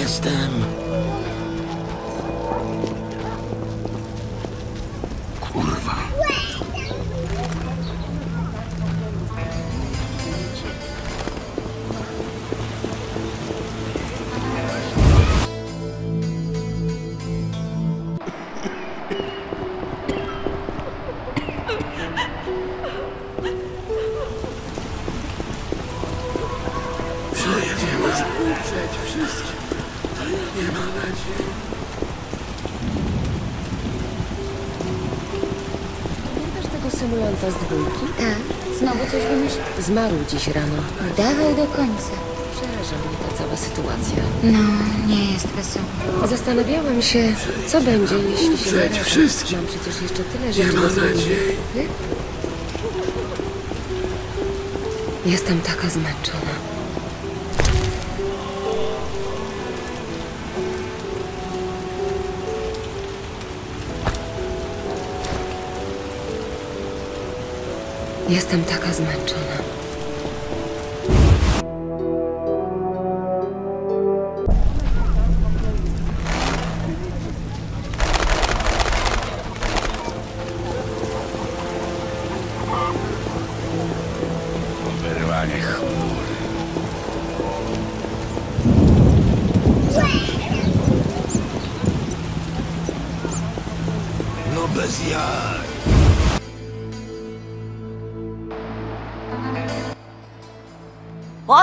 Głodny jestem. Symulanta z dwójki? Tak, znowu coś wymyślił. Zmarł dziś rano. Dawaj do końca. Przeraża mnie ta cała sytuacja. No, nie jest wesoło. Zastanawiałam się, co będzie, jeśli się Przeć narażę. wszystkim. Mam przecież jeszcze tyle Nie rzeczy ma do zrobienia. Jestem taka zmęczona. Jestem taka zmęczona.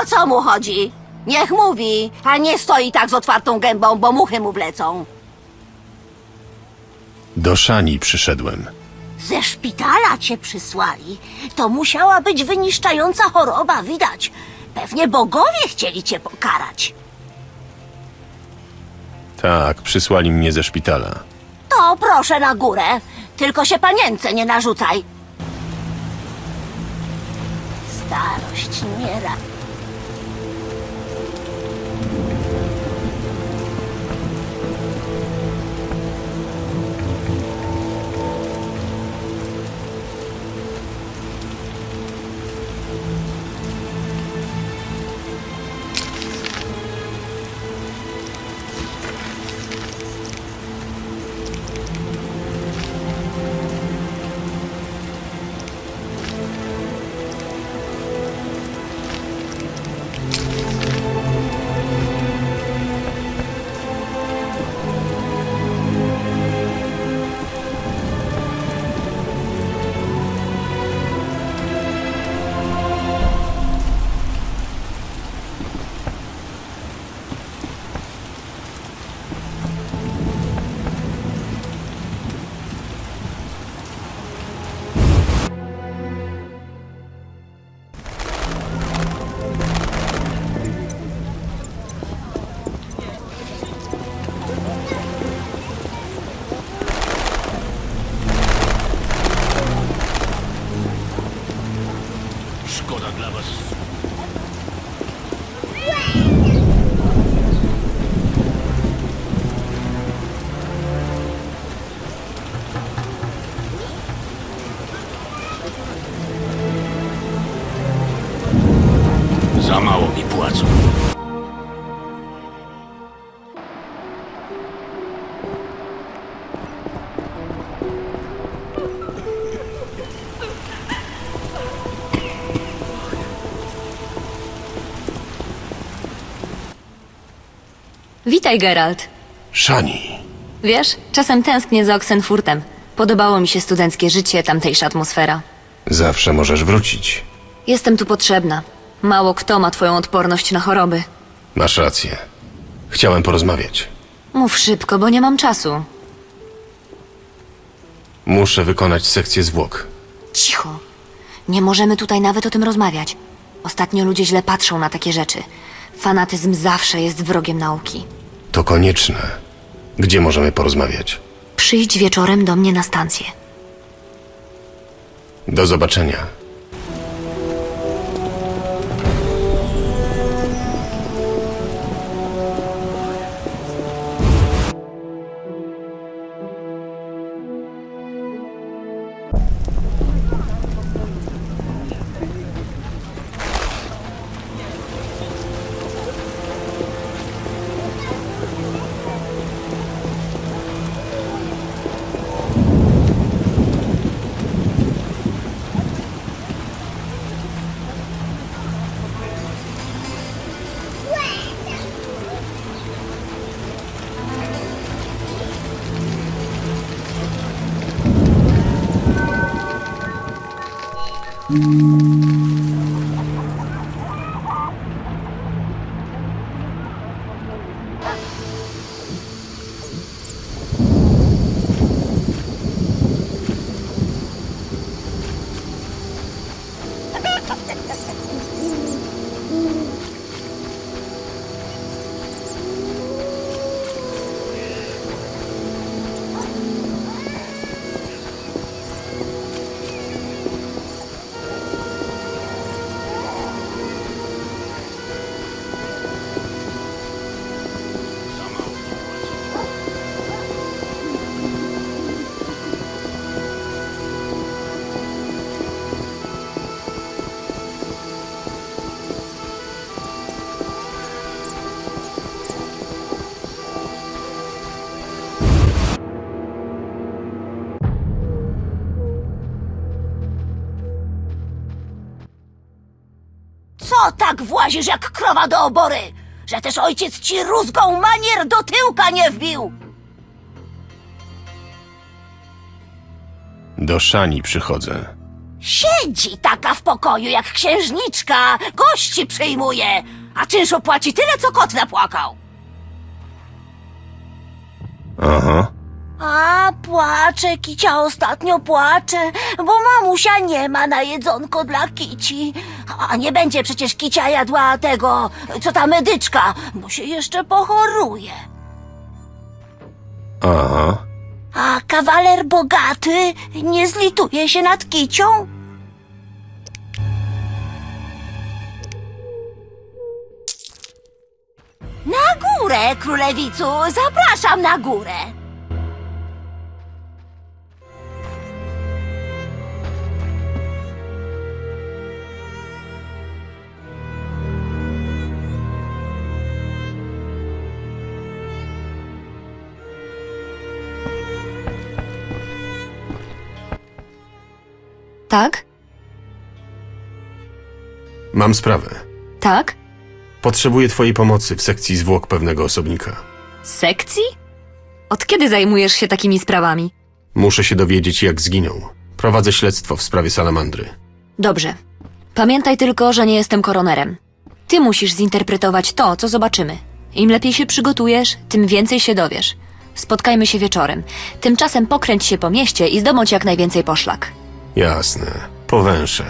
Co mu chodzi? Niech mówi, a nie stoi tak z otwartą gębą, bo muchy mu wlecą. Do Szani przyszedłem. Ze szpitala cię przysłali. To musiała być wyniszczająca choroba, widać. Pewnie bogowie chcieli cię pokarać. Tak, przysłali mnie ze szpitala. To proszę na górę. Tylko się panience nie narzucaj. Starość nie ra... Witaj, Geralt. Szani. Wiesz, czasem tęsknię za Oxenfurtem. Podobało mi się studenckie życie, tamtejsza atmosfera. Zawsze możesz wrócić. Jestem tu potrzebna. Mało kto ma twoją odporność na choroby. Masz rację. Chciałem porozmawiać. Mów szybko, bo nie mam czasu. Muszę wykonać sekcję zwłok. Cicho. Nie możemy tutaj nawet o tym rozmawiać. Ostatnio ludzie źle patrzą na takie rzeczy. Fanatyzm zawsze jest wrogiem nauki. To konieczne. Gdzie możemy porozmawiać? Przyjdź wieczorem do mnie na stację. Do zobaczenia. Co tak włazisz jak krowa do obory? Że też ojciec ci rózgą manier do tyłka nie wbił! Do Szani przychodzę. Siedzi taka w pokoju jak księżniczka, gości przyjmuje, a czynszu płaci tyle, co kot napłakał. A, płacze, kicia ostatnio płacze, bo mamusia nie ma na jedzonko dla kici. A nie będzie przecież kicia jadła tego, co ta medyczka, bo się jeszcze pochoruje. Aha. A kawaler bogaty nie zlituje się nad kicią? Na górę, królewicu, zapraszam na górę. Tak? Mam sprawę. Tak? Potrzebuję twojej pomocy w sekcji zwłok pewnego osobnika. Sekcji? Od kiedy zajmujesz się takimi sprawami? Muszę się dowiedzieć, jak zginął. Prowadzę śledztwo w sprawie salamandry. Dobrze. Pamiętaj tylko, że nie jestem koronerem. Ty musisz zinterpretować to, co zobaczymy. Im lepiej się przygotujesz, tym więcej się dowiesz. Spotkajmy się wieczorem. Tymczasem pokręć się po mieście i zdobądź jak najwięcej poszlak. Jasne. Powęszę.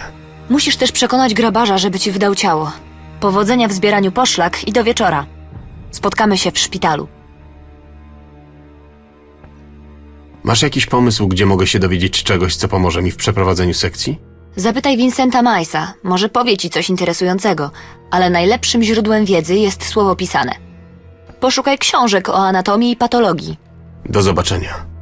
Musisz też przekonać grabarza, żeby ci wydał ciało. Powodzenia w zbieraniu poszlak i do wieczora. Spotkamy się w szpitalu. Masz jakiś pomysł, gdzie mogę się dowiedzieć czegoś, co pomoże mi w przeprowadzeniu sekcji? Zapytaj Vincenta Majsa, może powie ci coś interesującego, ale najlepszym źródłem wiedzy jest słowo pisane. Poszukaj książek o anatomii i patologii. Do zobaczenia.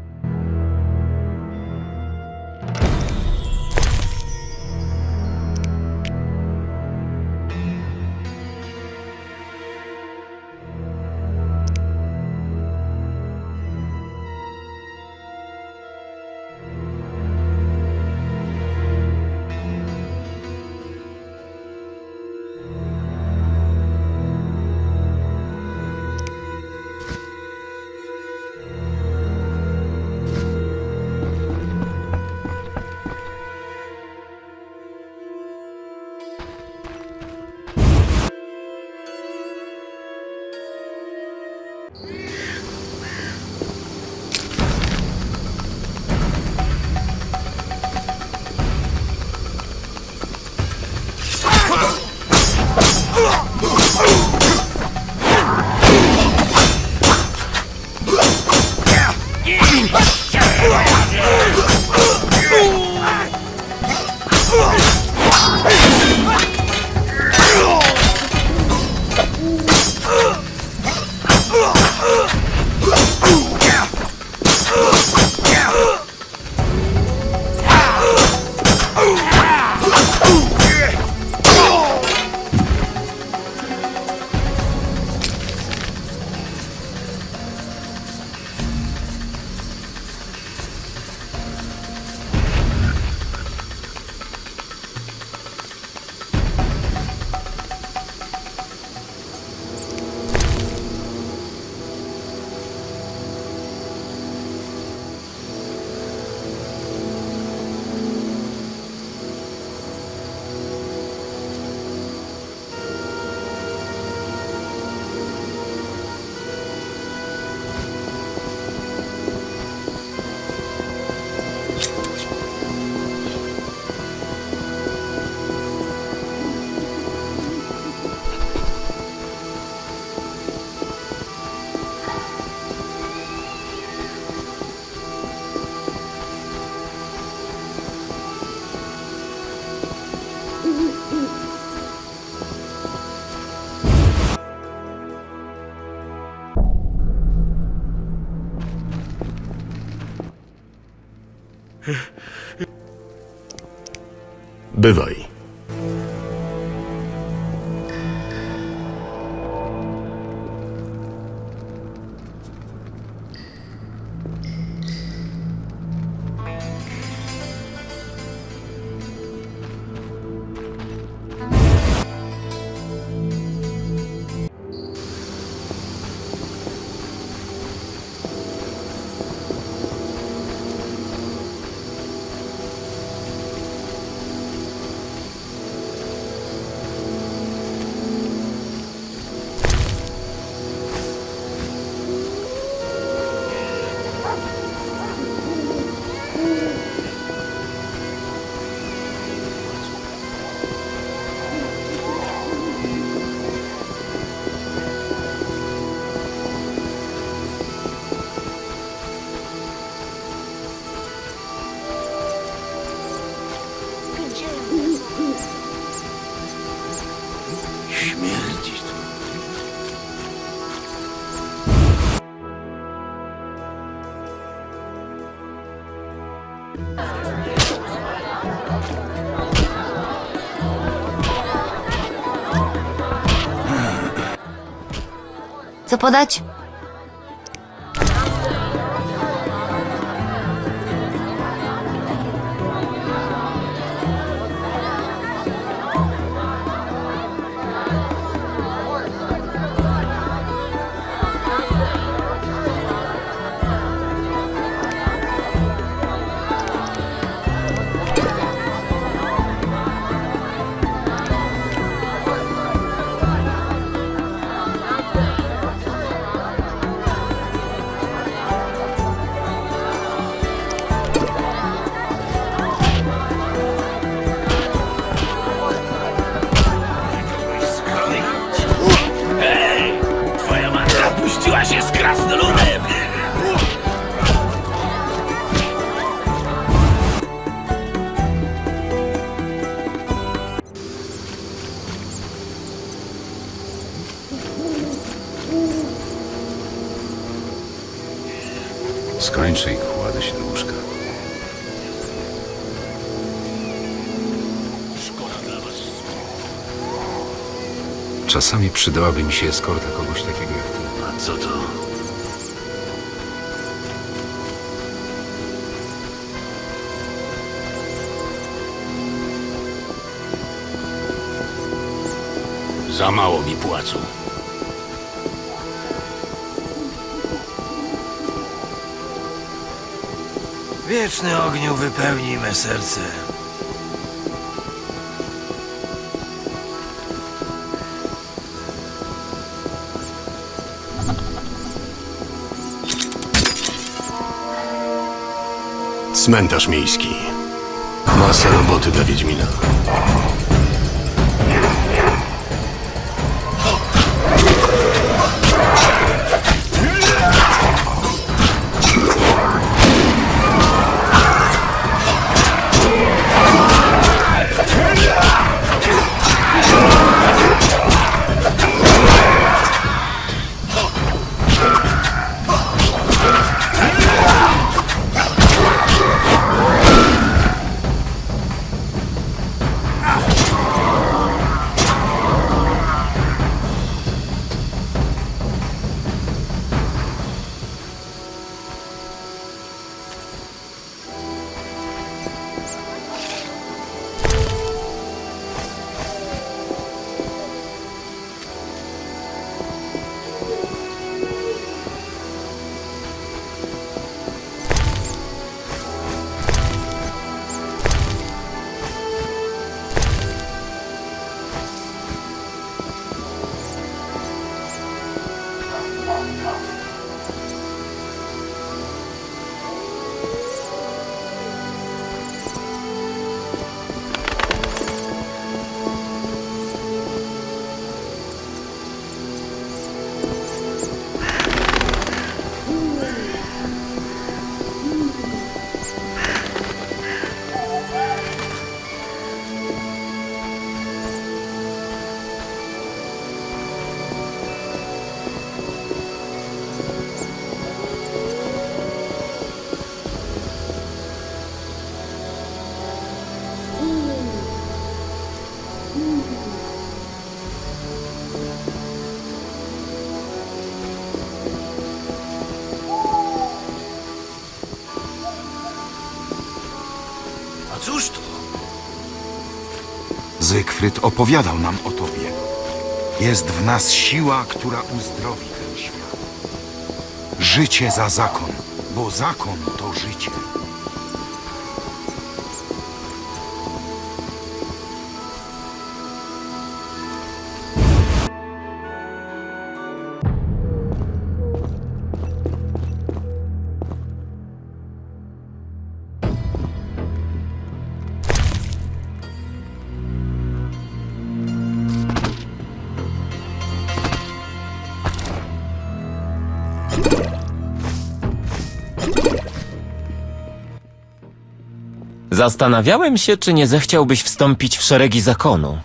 Bywaj. Co podać? Skończę i kładę się do łóżka. Szkoda dla was. Czasami przydałaby mi się eskorta kogoś takiego jak ty. A co to? Za mało mi płacą. Wieczny ogniu wypełnij me serce. Cmentarz miejski. Masa roboty dla Wiedźmina. Opowiadał nam o tobie. Jest w nas siła, która uzdrowi ten świat. Życie za zakon, bo zakon to życie. Zastanawiałem się, czy nie zechciałbyś wstąpić w szeregi zakonu.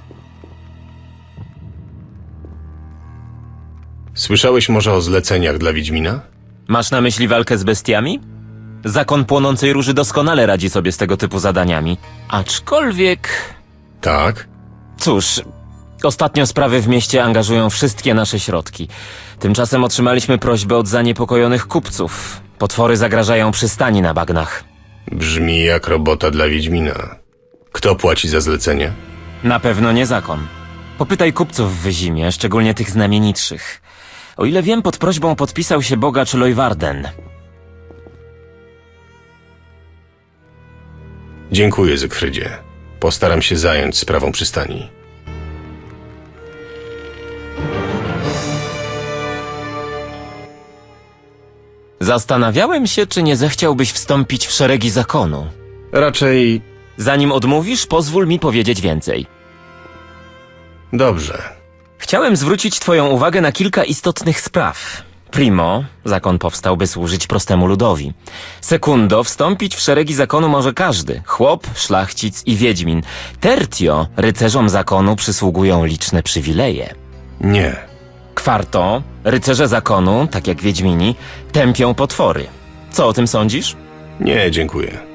Słyszałeś może o zleceniach dla Wiedźmina? Masz na myśli walkę z bestiami? Zakon Płonącej Róży doskonale radzi sobie z tego typu zadaniami. Aczkolwiek... Tak. Cóż, ostatnio sprawy w mieście angażują wszystkie nasze środki. Tymczasem otrzymaliśmy prośbę od zaniepokojonych kupców. Potwory zagrażają przystani na bagnach. Brzmi jak robota dla Wiedźmina. Kto płaci za zlecenie? Na pewno nie zakon. Popytaj kupców w Wyzimie, szczególnie tych znamienitszych. O ile wiem, pod prośbą podpisał się bogacz Lojwarden. Dziękuję, Zygfrydzie. Postaram się zająć sprawą przystani. Zastanawiałem się, czy nie zechciałbyś wstąpić w szeregi zakonu. Raczej Zanim odmówisz, pozwól mi powiedzieć więcej. dobrze. Chciałem zwrócić Twoją uwagę na kilka istotnych spraw. Primo, zakon powstał, by służyć prostemu ludowi. Sekundo, wstąpić w szeregi zakonu może każdy. Chłop, szlachcic i wiedźmin. Tertio, rycerzom zakonu przysługują liczne przywileje. Nie. Kwarto, rycerze zakonu, tak jak wiedźmini, tępią potwory. Co o tym sądzisz? Nie, dziękuję.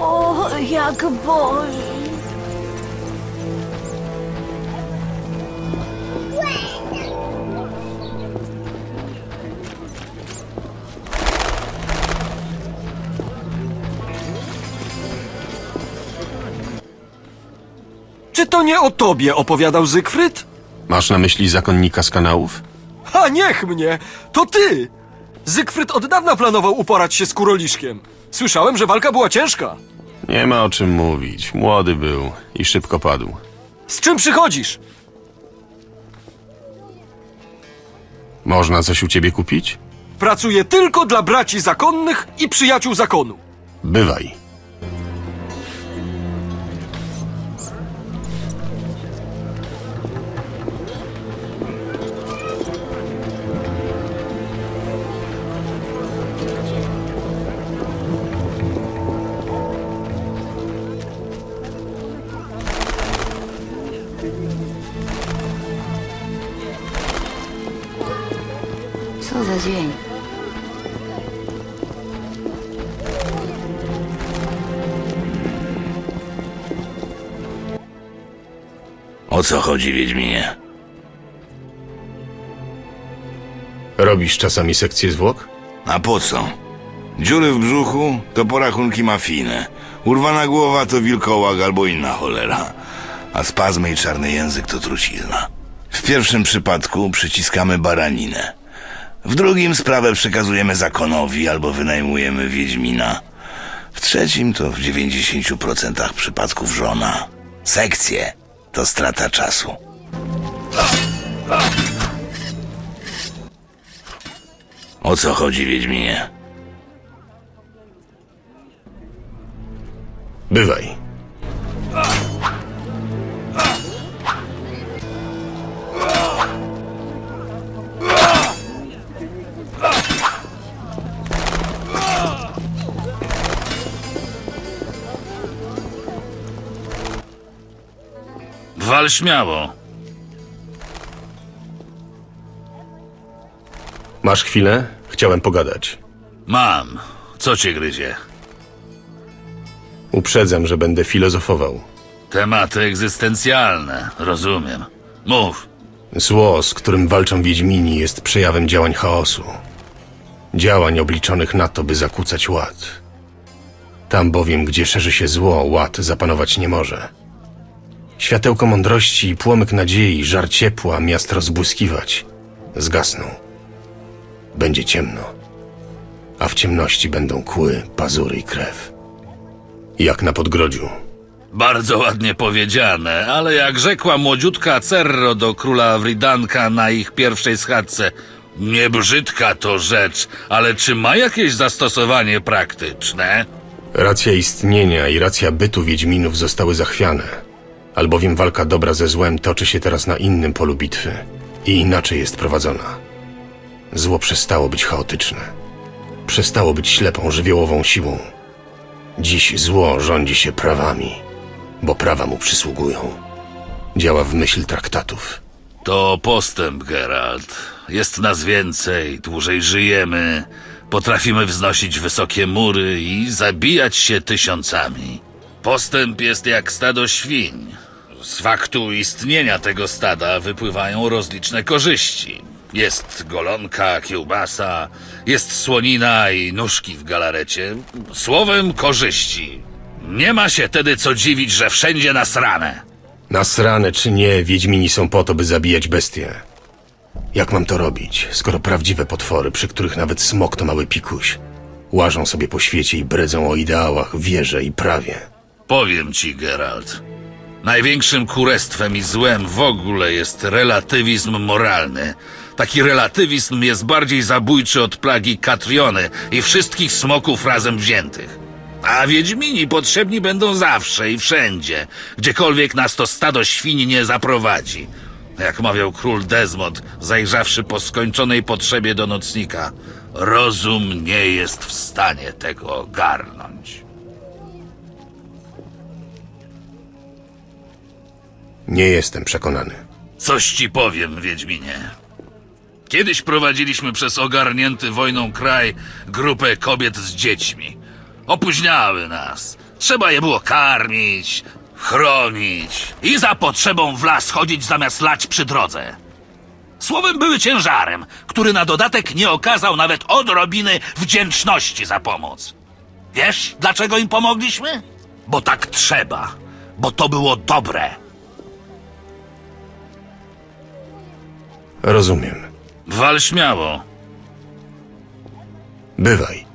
O, jak boli. Czy to nie o tobie opowiadał Zygfryd? Masz na myśli zakonnika z kanałów? A niech mnie! To ty! Zygfryd od dawna planował uporać się z Kuroliszkiem. Słyszałem, że walka była ciężka. Nie ma o czym mówić. Młody był i szybko padł. Z czym przychodzisz? Można coś u ciebie kupić? Pracuję tylko dla braci zakonnych i przyjaciół zakonu. Bywaj. Co chodzi, Wiedźminie? Robisz czasami sekcję zwłok? A po co? Dziury w brzuchu to porachunki mafijne. Urwana głowa to wilkołak albo inna cholera. A spazmy i czarny język to trucizna. W pierwszym przypadku przyciskamy baraninę. W drugim sprawę przekazujemy zakonowi albo wynajmujemy Wiedźmina. W trzecim to w 90% przypadków żona. Sekcje to strata czasu. O co chodzi, Wiedźminie? Bywaj. Wal śmiało. Masz chwilę? Chciałem pogadać. Mam. Co cię gryzie? Uprzedzam, że będę filozofował. Tematy egzystencjalne, rozumiem. Mów. Zło, z którym walczą Wiedźmini, jest przejawem działań chaosu. Działań obliczonych na to, by zakłócać ład. Tam bowiem, gdzie szerzy się zło, ład zapanować nie może. Światełko mądrości i płomyk nadziei, żar ciepła, miast rozbłyskiwać, zgasną. Będzie ciemno, a w ciemności będą kły, pazury i krew. Jak na podgrodziu. Bardzo ładnie powiedziane, ale jak rzekła młodziutka Cerro do króla Wridanka na ich pierwszej schadzce, nie brzydka to rzecz, ale czy ma jakieś zastosowanie praktyczne? Racja istnienia i racja bytu Wiedźminów zostały zachwiane, albowiem walka dobra ze złem toczy się teraz na innym polu bitwy i inaczej jest prowadzona. Zło przestało być chaotyczne. Przestało być ślepą, żywiołową siłą. Dziś zło rządzi się prawami, bo prawa mu przysługują. Działa w myśl traktatów. To postęp, Geralt. Jest nas więcej, dłużej żyjemy, potrafimy wznosić wysokie mury i zabijać się tysiącami. Postęp jest jak stado świń. Z faktu istnienia tego stada wypływają rozliczne korzyści. Jest golonka, kiełbasa, jest słonina i nóżki w galarecie. Słowem korzyści. Nie ma się tedy co dziwić, że wszędzie nasrane. Nasrane czy nie, Wiedźmini są po to, by zabijać bestie. Jak mam to robić, skoro prawdziwe potwory, przy których nawet smok to mały pikuś, łażą sobie po świecie i bredzą o ideałach, wierze i prawie? Powiem ci, Geralt. Największym kurestwem i złem w ogóle jest relatywizm moralny. Taki relatywizm jest bardziej zabójczy od plagi Katriony i wszystkich smoków razem wziętych. A Wiedźmini potrzebni będą zawsze i wszędzie, gdziekolwiek nas to stado świń nie zaprowadzi. Jak mawiał król Desmond, zajrzawszy po skończonej potrzebie do nocnika, rozum nie jest w stanie tego ogarnąć. Nie jestem przekonany. Coś ci powiem, Wiedźminie. Kiedyś prowadziliśmy przez ogarnięty wojną kraj grupę kobiet z dziećmi. Opóźniały nas. Trzeba je było karmić, chronić i za potrzebą w las chodzić zamiast lać przy drodze. Słowem były ciężarem, który na dodatek nie okazał nawet odrobiny wdzięczności za pomoc. Wiesz, dlaczego im pomogliśmy? Bo tak trzeba. Bo to było dobre. Rozumiem. Wal śmiało. Bywaj.